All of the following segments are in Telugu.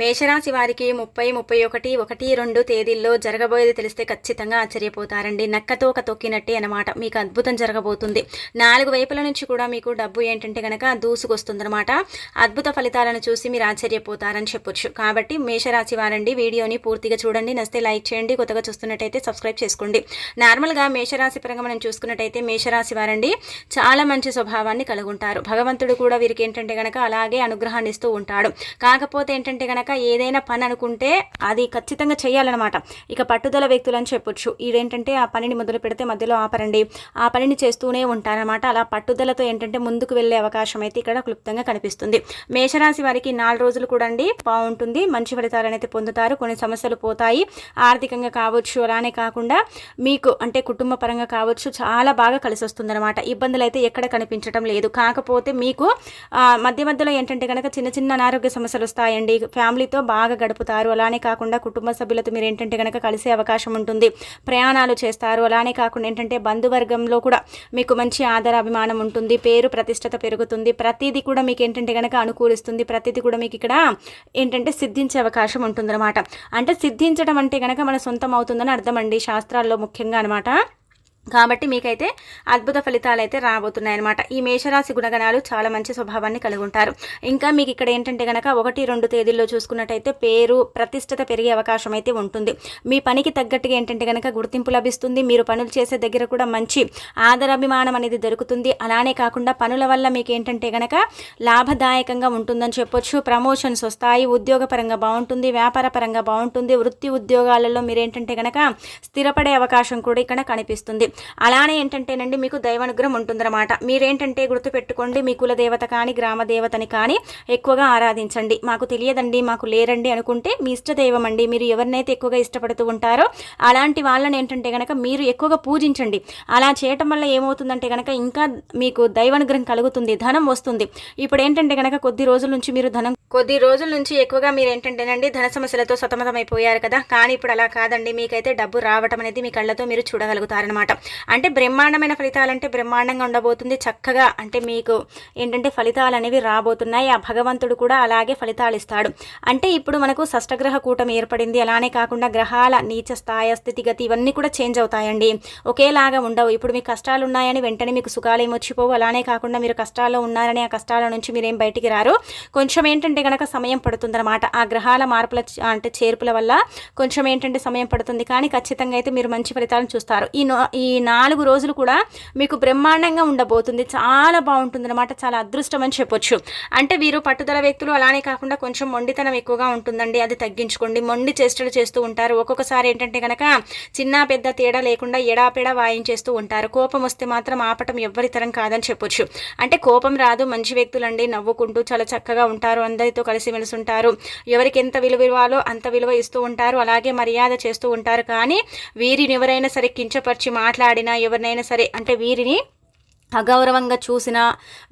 మేషరాశి వారికి ముప్పై ముప్పై ఒకటి ఒకటి రెండు తేదీల్లో జరగబోయేది తెలిస్తే ఖచ్చితంగా ఆశ్చర్యపోతారండి. నక్కతో ఒక తొక్కినట్టే అనమాట మీకు అద్భుతం జరగబోతుంది. నాలుగు వైపుల నుంచి కూడా మీకు డబ్బు ఏంటంటే కనుక దూసుకొస్తుందనమాట అద్భుత ఫలితాలను చూసి మీరు ఆశ్చర్యపోతారని చెప్పొచ్చు. కాబట్టి మేషరాశి వారండి వీడియోని పూర్తిగా చూడండి. నస్తే లైక్ చేయండి. కొత్తగా చూస్తున్నట్టయితే సబ్స్క్రైబ్ చేసుకోండి. నార్మల్గా మేషరాశి పరంగా మనం చూసుకున్నట్టయితే మేషరాశి వారండి చాలా మంచి స్వభావాన్ని కలిగి ఉంటారు భగవంతుడు కూడా వీరికి ఏంటంటే కనుక అలాగే అనుగ్రహాన్ని ఇస్తూ ఉంటాడు. కాకపోతే ఏంటంటే కనుక ఏదైనా పని అనుకుంటే అది ఖచ్చితంగా చేయాలన్నమాట. ఇక పట్టుదల వ్యక్తులు అని చెప్పొచ్చు. ఇదేంటంటే ఆ పనిని మొదలు పెడితే మధ్యలో ఆపరండి. ఆ పనిని చేస్తూనే ఉంటారనమాట అలా పట్టుదలతో ఏంటంటే ముందుకు వెళ్ళే అవకాశం అయితే ఇక్కడ క్లుప్తంగా కనిపిస్తుంది. మేషరాశి వారికి నాలుగు రోజులు కూడా అండి. బాగుంటుంది. మంచి ఫలితాలు అయితే పొందుతారు. కొన్ని సమస్యలు పోతాయి. ఆర్థికంగా కావచ్చు అలానే కాకుండా మీకు అంటే కుటుంబ పరంగా కావచ్చు చాలా బాగా కలిసి వస్తుందన్నమాట. ఇబ్బందులు అయితే ఎక్కడ కనిపించడం లేదు. కాకపోతే మీకు మధ్య మధ్యలో ఏంటంటే కనుక చిన్న చిన్న అనారోగ్య సమస్యలు వస్తాయండి. ఫ్యామిలీతో బాగా గడుపుతారు. అలానే కాకుండా కుటుంబ సభ్యులతో మీరు ఏంటంటే కనుక కలిసే అవకాశం ఉంటుంది. ప్రయాణాలు చేస్తారు. అలానే కాకుండా ఏంటంటే బంధువర్గంలో కూడా మీకు మంచి ఆదర అభిమానం ఉంటుంది. పేరు ప్రతిష్టత పెరుగుతుంది. ప్రతిదీ కూడా మీకు ఏంటంటే కనుక అనుకూలిస్తుంది. ప్రతిదీ కూడా మీకు ఇక్కడ ఏంటంటే సిద్ధించే అవకాశం ఉంటుందన్నమాట. అంటే సిద్ధించడం అంటే కనుక మన సొంతం అవుతుందని అర్థం అండి శాస్త్రాల్లో ముఖ్యంగా అనమాట కాబట్టి మీకైతే అద్భుత ఫలితాలు అయితే రాబోతున్నాయి అనమాట ఈ మేషరాశి గుణగణాలు చాలా మంచి స్వభావాన్ని కలిగి ఉంటారు. ఇంకా మీకు ఇక్కడ ఏంటంటే కనుక ఒకటి రెండు తేదీల్లో చూసుకున్నట్టయితే పేరు ప్రతిష్టత పెరిగే అవకాశం అయితే ఉంటుంది. మీ పనికి తగ్గట్టుగా ఏంటంటే కనుక గుర్తింపు లభిస్తుంది. మీరు పనులు చేసే దగ్గర కూడా మంచి ఆదరాభిమానం అనేది దొరుకుతుంది. అలానే కాకుండా పనుల వల్ల మీకు ఏంటంటే కనుక లాభదాయకంగా ఉంటుందని చెప్పొచ్చు. ప్రమోషన్స్ వస్తాయి ఉద్యోగపరంగా బాగుంటుంది వ్యాపారపరంగా బాగుంటుంది వృత్తి ఉద్యోగాలలో మీరు ఏంటంటే కనుక స్థిరపడే అవకాశం కూడా ఇక్కడ కనిపిస్తుంది. అలానే ఏంటంటేనండి మీకు దైవానుగ్రహం ఉంటుందన్నమాట. మీరేంటంటే గుర్తుపెట్టుకోండి మీ కుల దేవత కానీ గ్రామ దేవతని కానీ ఎక్కువగా ఆరాధించండి. మాకు తెలియదండి మాకు లేరండి అనుకుంటే మీ ఇష్ట దైవం అండి. మీరు ఎవరినైతే ఎక్కువగా ఇష్టపడుతూ ఉంటారో అలాంటి వాళ్ళని ఏంటంటే కనుక మీరు ఎక్కువగా పూజించండి. అలా చేయటం వల్ల ఏమవుతుందంటే కనుక ఇంకా మీకు దైవానుగ్రహం కలుగుతుంది ధనం వస్తుంది. ఇప్పుడు ఏంటంటే కనుక కొద్ది రోజుల నుంచి మీరు ధనం కొద్ది రోజుల నుంచి ఎక్కువగా మీరు ఏంటంటేనండి ధన సమస్యలతో సతమతమైపోయారు కదా. కానీ ఇప్పుడు అలా కాదండి. మీకైతే డబ్బు రావటం అనేది మీ కళ్ళతో మీరు చూడగలుగుతారనమాట అంటే బ్రహ్మాండమైన ఫలితాలంటే బ్రహ్మాండంగా ఉండబోతుంది. చక్కగా అంటే మీకు ఏంటంటే ఫలితాలు అనేవి రాబోతున్నాయి. ఆ భగవంతుడు కూడా అలాగే ఫలితాలు ఇస్తాడు. అంటే ఇప్పుడు మనకు షష్టగ్రహ కూటమి ఏర్పడింది. అలానే కాకుండా గ్రహాల నీచ స్థాయి స్థితిగతి ఇవన్నీ కూడా చేంజ్ అవుతాయండి. ఒకేలాగా ఉండవు. ఇప్పుడు మీకు కష్టాలు ఉన్నాయని వెంటనే మీకు సుఖాలు ఏమొచ్చిపోవు అలానే కాకుండా మీరు కష్టాల్లో ఉన్నారని ఆ కష్టాల నుంచి మీరేం బయటికి రారు. కొంచెం ఏంటంటే కనుక సమయం పడుతుందన్నమాట. ఆ గ్రహాల మార్పుల అంటే చేర్పుల వల్ల కొంచెం ఏంటంటే సమయం పడుతుంది. కానీ ఖచ్చితంగా అయితే మీరు మంచి ఫలితాలను చూస్తారు. ఈ నో- ఈ నాలుగు రోజులు కూడా మీకు బ్రహ్మాండంగా ఉండబోతుంది. చాలా బాగుంటుంది అనమాట చాలా అదృష్టం అని చెప్పొచ్చు. అంటే వీరు పట్టుదల వ్యక్తులు అలానే కాకుండా కొంచెం మొండితనం ఎక్కువగా ఉంటుందండి. అది తగ్గించుకోండి. మొండి చేష్టలు చేస్తూ ఉంటారు. ఒక్కొక్కసారి ఏంటంటే కనుక చిన్న పెద్ద తేడా లేకుండా ఎడాపెడా వాయించేస్తూ ఉంటారు. కోపం వస్తే మాత్రం ఆపటం ఎవ్వరి తరం కాదని చెప్పొచ్చు. అంటే కోపం రాదు. మంచి వ్యక్తులండి. నవ్వుకుంటూ చాలా చక్కగా ఉంటారు. అందరితో కలిసిమెలిసి ఉంటారు ఎవరికి ఎంత విలువ ఇవ్వాలో అంత విలువ ఇస్తూ ఉంటారు. అలాగే మర్యాద చేస్తూ ఉంటారు. కానీ వీరిని ఎవరైనా సరే కించపరిచి మాట్లాడినా ఎవరినైనా సరే అంటే వీరిని అగౌరవంగా చూసినా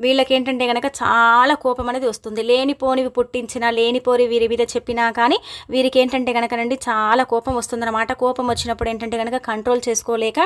వీళ్ళకి ఏంటంటే కనుక చాలా కోపం అనేది వస్తుంది. లేనిపోనివి పుట్టించినా లేనిపోని వీరి మీద చెప్పినా కానీ వీరికి ఏంటంటే కనుకనండి చాలా కోపం వస్తుందన్నమాట. కోపం వచ్చినప్పుడు ఏంటంటే కనుక కంట్రోల్ చేసుకోలేక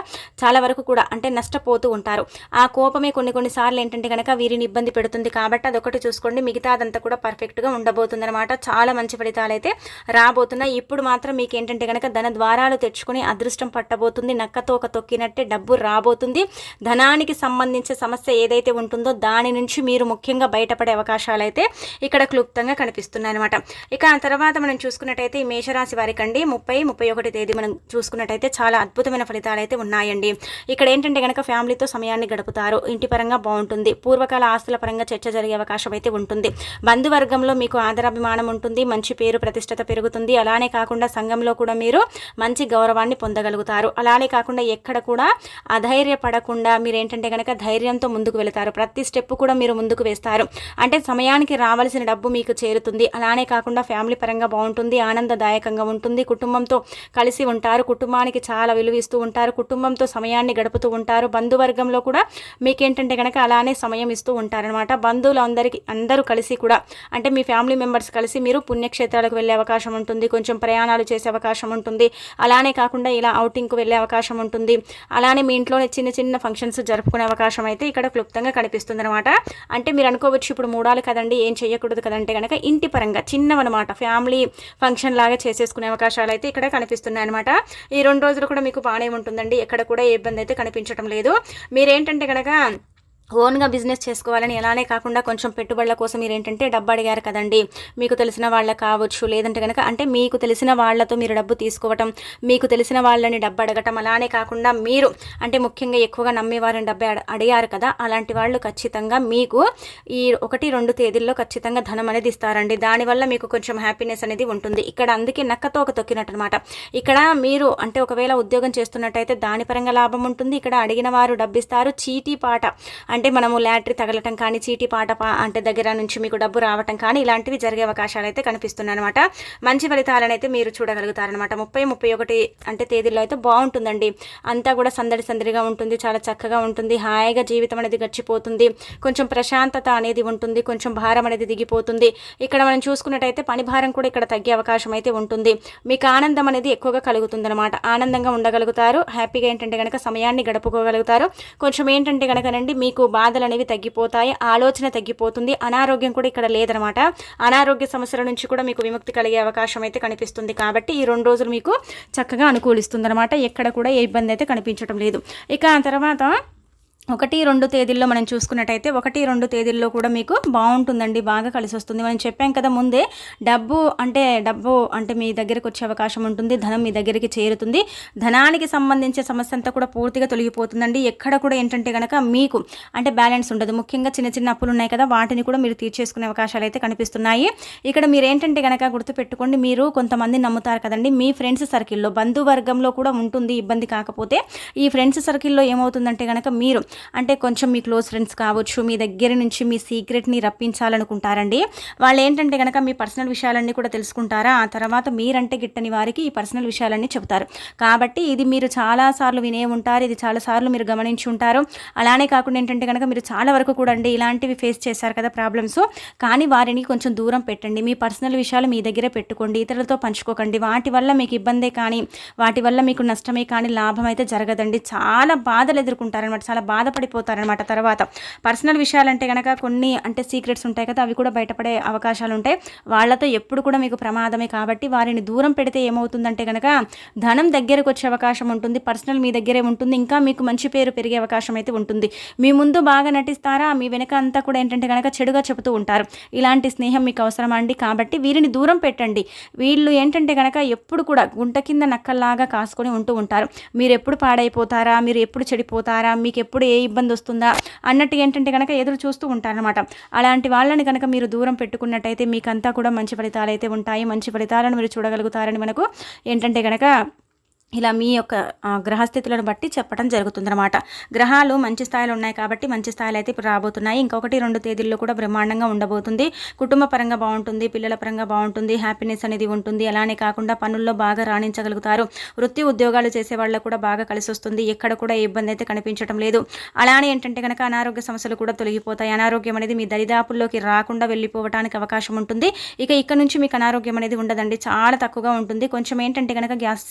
చాలా వరకు కూడా అంటే నష్టపోతూ ఉంటారు. ఆ కోపమే కొన్ని కొన్నిసార్లు ఏంటంటే కనుక వీరిని ఇబ్బంది పెడుతుంది కాబట్టి అదొకటి చూసుకోండి. మిగతా అదంతా కూడా పర్ఫెక్ట్గా ఉండబోతుంది అనమాట చాలా మంచి ఫలితాలు అయితే రాబోతున్నాయి. ఇప్పుడు మాత్రం మీకు ఏంటంటే కనుక ధన ద్వారాలు తెచ్చుకొని అదృష్టం పట్టబోతుంది. నక్కతో ఒక తొక్కినట్టే డబ్బు రాబోతుంది. ధనానికి సంబంధించి సంబంధించే సమస్య ఏదైతే ఉంటుందో దాని నుంచి మీరు ముఖ్యంగా బయటపడే అవకాశాలు అయితే ఇక్కడ క్లుప్తంగా కనిపిస్తున్నాయి అనమాట ఇక ఆ తర్వాత మనం చూసుకున్నట్టయితే ఈ మేషరాశి వారికి అండి ముప్పై ముప్పై ఒకటి తేదీ మనం చూసుకున్నట్టయితే చాలా అద్భుతమైన ఫలితాలు అయితే ఉన్నాయండి. ఇక్కడ ఏంటంటే కనుక ఫ్యామిలీతో సమయాన్ని గడుపుతారు ఇంటి పరంగా బాగుంటుంది పూర్వకాల ఆస్తుల పరంగా చర్చ జరిగే అవకాశం అయితే ఉంటుంది. బంధువర్గంలో మీకు ఆదరాభిమానం ఉంటుంది మంచి పేరు ప్రతిష్టత పెరుగుతుంది. అలానే కాకుండా సంఘంలో కూడా మీరు మంచి గౌరవాన్ని పొందగలుగుతారు. అలానే కాకుండా ఎక్కడ కూడా అధైర్యపడకుండా మీరు ఏంటంటే కనుక ధైర్యంతో ముందుకు వెళతారు. ప్రతి స్టెప్ కూడా మీరు ముందుకు వేస్తారు. అంటే సమయానికి రావాల్సిన డబ్బు మీకు చేరుతుంది. అలానే కాకుండా ఫ్యామిలీ పరంగా బాగుంటుంది ఆనందదాయకంగా ఉంటుంది. కుటుంబంతో కలిసి ఉంటారు. కుటుంబానికి చాలా విలువ ఇస్తూ ఉంటారు. కుటుంబంతో సమయాన్ని గడుపుతూ ఉంటారు. బంధువర్గంలో కూడా మీకేంటంటే కనుక అలానే సమయం ఇస్తూ ఉంటారనమాట బంధువులు అందరికీ అందరూ కలిసి కూడా అంటే మీ ఫ్యామిలీ మెంబర్స్ కలిసి మీరు పుణ్యక్షేత్రాలకు వెళ్ళే అవకాశం ఉంటుంది. కొంచెం ప్రయాణాలు చేసే అవకాశం ఉంటుంది. అలానే కాకుండా ఇలా అవుటింగ్కు వెళ్ళే అవకాశం ఉంటుంది. అలానే మీ ఇంట్లోనే చిన్న చిన్న ఫంక్షన్స్ జరుపుకునే అవకాశం అవకాశం అయితే ఇక్కడ క్లుప్తంగా కనిపిస్తుంది అనమాట అంటే మీరు అనుకోవచ్చు ఇప్పుడు మూడాలు కదండి ఏం చేయకూడదు కదంటే కనుక ఇంటి పరంగా చిన్నవన్నమాట. ఫ్యామిలీ ఫంక్షన్ లాగా చేసేసుకునే అవకాశాలు అయితే ఇక్కడ కనిపిస్తున్నాయి అనమాట ఈ రెండు రోజులు కూడా మీకు బాగానే ఉంటుందండి. ఎక్కడ కూడా ఏ ఇబ్బంది అయితే కనిపించడం లేదు. మీరేంటంటే కనుక ఓన్గా బిజినెస్ చేసుకోవాలని ఎలానే కాకుండా కొంచెం పెట్టుబడుల కోసం మీరు ఏంటంటే డబ్బు అడిగారు కదండి. మీకు తెలిసిన వాళ్ళ కావచ్చు లేదంటే కనుక అంటే మీకు తెలిసిన వాళ్ళతో మీరు డబ్బు తీసుకోవటం మీకు తెలిసిన వాళ్ళని డబ్బు అడగటం అలానే కాకుండా మీరు అంటే ముఖ్యంగా ఎక్కువగా నమ్మేవారిని డబ్బు అడిగారు కదా అలాంటి వాళ్ళు ఖచ్చితంగా మీకు ఈ ఒకటి రెండు తేదీల్లో ఖచ్చితంగా ధనం అనేది ఇస్తారండి. దానివల్ల మీకు కొంచెం హ్యాపీనెస్ అనేది ఉంటుంది. ఇక్కడ అందుకే నక్కతో ఒక తొక్కినట్టు అనమాట ఇక్కడ మీరు అంటే ఒకవేళ ఉద్యోగం చేస్తున్నట్టయితే దాని పరంగా లాభం ఉంటుంది. ఇక్కడ అడిగిన వారు డబ్బిస్తారు. చీటీ పాట అంటే మనము లాటరీ తగలటం కానీ చీటీ పాట అంటే దగ్గర నుంచి మీకు డబ్బు రావటం కానీ ఇలాంటివి జరిగే అవకాశాలు అయితే కనిపిస్తున్నాయి అనమాట మంచి ఫలితాలను అయితే మీరు చూడగలుగుతారనమాట ముప్పై ముప్పై ఒకటి అంటే తేదీలో అయితే బాగుంటుందండి. అంతా కూడా సందడి సందడిగా ఉంటుంది చాలా చక్కగా ఉంటుంది హాయిగా జీవితం అనేది గడిచిపోతుంది. కొంచెం ప్రశాంతత అనేది ఉంటుంది కొంచెం భారం అనేది దిగిపోతుంది. ఇక్కడ మనం చూసుకున్నట్టయితే పని భారం కూడా ఇక్కడ తగ్గే అవకాశం అయితే ఉంటుంది. మీకు ఆనందం అనేది ఎక్కువగా కలుగుతుంది అనమాట ఆనందంగా ఉండగలుగుతారు హ్యాపీగా ఏంటంటే కనుక సమయాన్ని గడుపుకోగలుగుతారు. కొంచెం ఏంటంటే కనుకనండి మీకు బాధలు అనేవి తగ్గిపోతాయి ఆలోచన తగ్గిపోతుంది అనారోగ్యం కూడా ఇక్కడ లేదనమాట. అనారోగ్య సమస్యల నుంచి కూడా మీకు విముక్తి కలిగే అవకాశం అయితే కనిపిస్తుంది కాబట్టి ఈ రెండు రోజులు మీకు చక్కగా అనుకూలిస్తుంది అనమాట ఎక్కడ కూడా ఏ ఇబ్బంది అయితే కనిపించడం లేదు. ఇక తర్వాత ఒకటి రెండు తేదీల్లో మనం చూసుకున్నట్టయితే ఒకటి రెండు తేదీల్లో కూడా మీకు బాగుంటుందండి బాగా కలిసి వస్తుంది మనం చెప్పాం కదా ముందే డబ్బు అంటే డబ్బు అంటే మీ దగ్గరకు వచ్చే అవకాశం ఉంటుంది ధనం మీ దగ్గరికి చేరుతుంది. ధనానికి సంబంధించే సమస్య అంతా కూడా పూర్తిగా తొలగిపోతుందండి. ఎక్కడ కూడా ఏంటంటే కనుక మీకు అంటే బ్యాలెన్స్ ఉండదు. ముఖ్యంగా చిన్న చిన్న అప్పులు ఉన్నాయి కదా వాటిని కూడా మీరు తీర్చేసుకునే అవకాశాలు అయితే కనిపిస్తున్నాయి. ఇక్కడ మీరు ఏంటంటే కనుక గుర్తుపెట్టుకోండి మీరు కొంతమంది నమ్ముతారు కదండి మీ ఫ్రెండ్స్ సర్కిల్లో బంధువర్గంలో కూడా ఉంటుంది ఇబ్బంది కాకపోతే ఈ ఫ్రెండ్స్ సర్కిల్లో ఏమవుతుందంటే కనుక మీరు అంటే కొంచెం మీ క్లోజ్ ఫ్రెండ్స్ కావచ్చు మీ దగ్గర నుంచి మీ సీక్రెట్ని రప్పించాలనుకుంటారండి. వాళ్ళు ఏంటంటే కనుక మీ పర్సనల్ విషయాలన్నీ కూడా తెలుసుకుంటారా? ఆ తర్వాత మీరంటే గిట్టని వారికి ఈ పర్సనల్ విషయాలన్నీ చెబుతారు. కాబట్టి ఇది మీరు చాలాసార్లు వినే ఉంటారు ఇది చాలాసార్లు మీరు గమనించి ఉంటారు. అలానే కాకుండా ఏంటంటే కనుక మీరు చాలా వరకు కూడా అండి ఇలాంటివి ఫేస్ చేశారు కదా ప్రాబ్లమ్స్. కానీ వారిని కొంచెం దూరం పెట్టండి. మీ పర్సనల్ విషయాలు మీ దగ్గరే పెట్టుకోండి ఇతరులతో పంచుకోకండి. వాటి వల్ల మీకు ఇబ్బందే కానీ వాటి వల్ల మీకు నష్టమే కానీ లాభం అయితే జరగదండి. చాలా బాధలు ఎదుర్కొంటారనమాట చాలా బాధ బాధపడిపోతారనమాట తర్వాత. పర్సనల్ విషయాలంటే కనుక కొన్ని అంటే సీక్రెట్స్ ఉంటాయి కదా అవి కూడా బయటపడే అవకాశాలు ఉంటాయి. వాళ్ళతో ఎప్పుడు కూడా మీకు ప్రమాదమే కాబట్టి వారిని దూరం పెడితే ఏమవుతుందంటే కనుక ధనం దగ్గరకు వచ్చే అవకాశం ఉంటుంది పర్సనల్ మీ దగ్గరే ఉంటుంది ఇంకా మీకు మంచి పేరు పెరిగే అవకాశం అయితే ఉంటుంది. మీ ముందు బాగా నటిస్తారా మీ వెనక అంతా కూడా ఏంటంటే కనుక చెడుగా చెబుతూ ఉంటారు. ఇలాంటి స్నేహం మీకు అవసరమా అండి? కాబట్టి వీరిని దూరం పెట్టండి. వీళ్ళు ఏంటంటే కనుక ఎప్పుడు కూడా గుంట కింద నక్కల్లాగా కాసుకొని ఉంటూ ఉంటారు. మీరు ఎప్పుడు పాడైపోతారా మీరు ఎప్పుడు చెడిపోతారా మీకు ఎప్పుడు ఏ ఇబ్బంది వస్తుందా అన్నట్టు ఏంటంటే కనుక ఎదురు చూస్తూ ఉంటారనమాట అలాంటి వాళ్ళని కనుక మీరు దూరం పెట్టుకున్నట్టయితే మీకంతా కూడా మంచి ఫలితాలు అయితే ఉంటాయి. మంచి ఫలితాలను మీరు చూడగలుగుతారని మనకు ఏంటంటే కనుక ఇలా మీ యొక్క గ్రహస్థితులను బట్టి చెప్పడం జరుగుతుందన్నమాట. గ్రహాలు మంచి స్థాయిలో ఉన్నాయి కాబట్టి మంచి స్థాయిలో అయితే ఇప్పుడు రాబోతున్నాయి. ఇంకొకటి రెండు తేదీల్లో కూడా బ్రహ్మాండంగా ఉండబోతుంది. కుటుంబ పరంగా బాగుంటుంది పిల్లల పరంగా బాగుంటుంది హ్యాపీనెస్ అనేది ఉంటుంది. అలానే కాకుండా పనుల్లో బాగా రాణించగలుగుతారు. వృత్తి ఉద్యోగాలు చేసే వాళ్ళకు కూడా బాగా కలిసి వస్తుంది. ఎక్కడ కూడా ఇబ్బంది అయితే కనిపించడం లేదు. అలానే ఏంటంటే కనుక అనారోగ్య సమస్యలు కూడా తొలగిపోతాయి. అనారోగ్యం అనేది మీ దరిదాపుల్లోకి రాకుండా వెళ్ళిపోవడానికి అవకాశం ఉంటుంది. ఇక ఇక్కడ నుంచి మీకు అనారోగ్యం అనేది ఉండదండి. చాలా తక్కువగా ఉంటుంది. కొంచెం ఏంటంటే కనుక గ్యాస్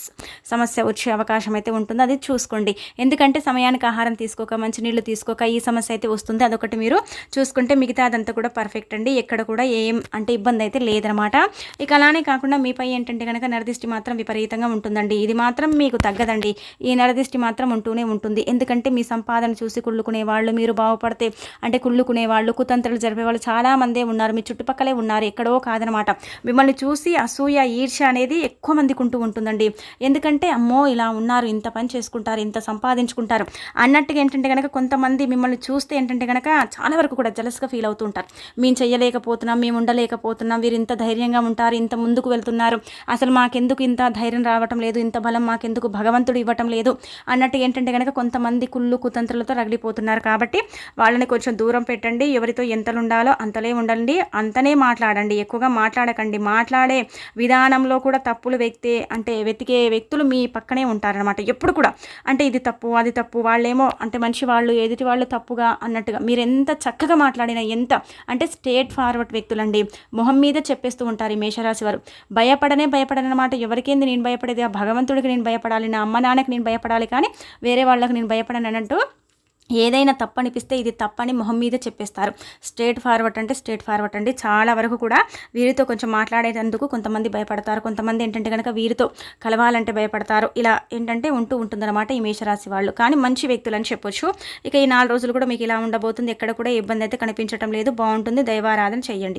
సమస్య సమస్య వచ్చే అవకాశం అయితే ఉంటుంది. అది చూసుకోండి. ఎందుకంటే సమయానికి ఆహారం తీసుకోక మంచి నీళ్ళు తీసుకోక ఈ సమస్య అయితే వస్తుంది. అదొకటి మీరు చూసుకుంటే మిగతా అదంతా కూడా పర్ఫెక్ట్ అండి. ఎక్కడ కూడా ఏం అంటే ఇబ్బంది అయితే లేదనమాట. ఇక అలానే కాకుండా మీపై ఏంటంటే కనుక నరదిష్టి మాత్రం విపరీతంగా ఉంటుందండి. ఇది మాత్రం మీకు తగ్గదండి. ఈ నరదిష్టి మాత్రం ఉంటూనే ఉంటుంది. ఎందుకంటే మీ సంపాదన చూసి కుళ్ళుకునే వాళ్ళు మీరు బాగుపడితే అంటే కుళ్ళుకునే వాళ్ళు కుతంత్రులు జరిపే వాళ్ళు చాలా మందే ఉన్నారు. మీ చుట్టుపక్కలే ఉన్నారు. ఎక్కడో కాదనమాట. మిమ్మల్ని చూసి అసూయ ఈర్ష అనేది ఎక్కువ మందికి ఉంటూ ఉంటుందండి. ఎందుకంటే అమ్మో ఇలా ఉన్నారు ఇంత పని చేసుకుంటారు ఇంత సంపాదించుకుంటారు అన్నట్టుగా ఏంటంటే కనుక కొంతమంది మిమ్మల్ని చూస్తే ఏంటంటే కనుక చాలా వరకు కూడా జలస్గా ఫీల్ అవుతూ ఉంటారు. మేము చేయలేకపోతున్నాం మేము ఉండలేకపోతున్నాం వీరు ఇంత ధైర్యంగా ఉంటారు ఇంత ముందుకు వెళ్తున్నారు. అసలు మాకెందుకు ఇంత ధైర్యం రావటం లేదు ఇంత బలం మాకెందుకు భగవంతుడు ఇవ్వటం లేదు అన్నట్టు ఏంటంటే కనుక కొంతమంది కుళ్ళు కుతంత్రులతో రగిలిపోతున్నారు. కాబట్టి వాళ్ళని కొంచెం దూరం పెట్టండి ఎవరితో ఎంతలు ఉండాలో అంతలే ఉండండి అంతనే మాట్లాడండి ఎక్కువగా మాట్లాడకండి. మాట్లాడే విధానంలో కూడా తప్పులు వ్యక్తి అంటే వెతికే వ్యక్తులు మీ పక్కనే ఉంటారనమాట ఎప్పుడు కూడా. అంటే ఇది తప్పు అది తప్పు వాళ్ళేమో అంటే మనిషి వాళ్ళు ఎదుటి వాళ్ళు తప్పుగా అన్నట్టుగా మీరు ఎంత చక్కగా మాట్లాడినా ఎంత అంటే స్టేట్ ఫార్వర్డ్ వ్యక్తులండి. మొహం మీద చెప్పేస్తూ ఉంటారు ఈ మేషరాశి వారు. భయపడనే భయపడనమాట ఎవరికేంది నేను భయపడేది? ఆ భగవంతుడికి నేను భయపడాలి నా అమ్మ నాన్నకి నేను భయపడాలి కానీ వేరే వాళ్ళకి నేను భయపడను అన్నట్టు ఏదైనా తప్పు అనిపిస్తే ఇది తప్పని మొహం మీద చెప్పేస్తారు. స్ట్రేట్ ఫార్వర్డ్ అంటే స్ట్రేట్ ఫార్వర్డ్ అండి. చాలా వరకు కూడా వీరితో కొంచెం మాట్లాడేటందుకు కొంతమంది భయపడతారు. కొంతమంది ఏంటంటే కనుక వీరితో కలవాలంటే భయపడతారు. ఇలా ఏంటంటే ఉంటూ ఉంటుందన్నమాట ఈ మేషరాశి వాళ్ళు. కానీ మంచి వ్యక్తులు అని చెప్పొచ్చు. ఇక ఈ నాలుగు రోజులు కూడా మీకు ఇలా ఉండబోతుంది. ఎక్కడ కూడా ఇబ్బంది అయితే కనిపించడం లేదు. బాగుంటుంది. దైవారాధన చేయండి.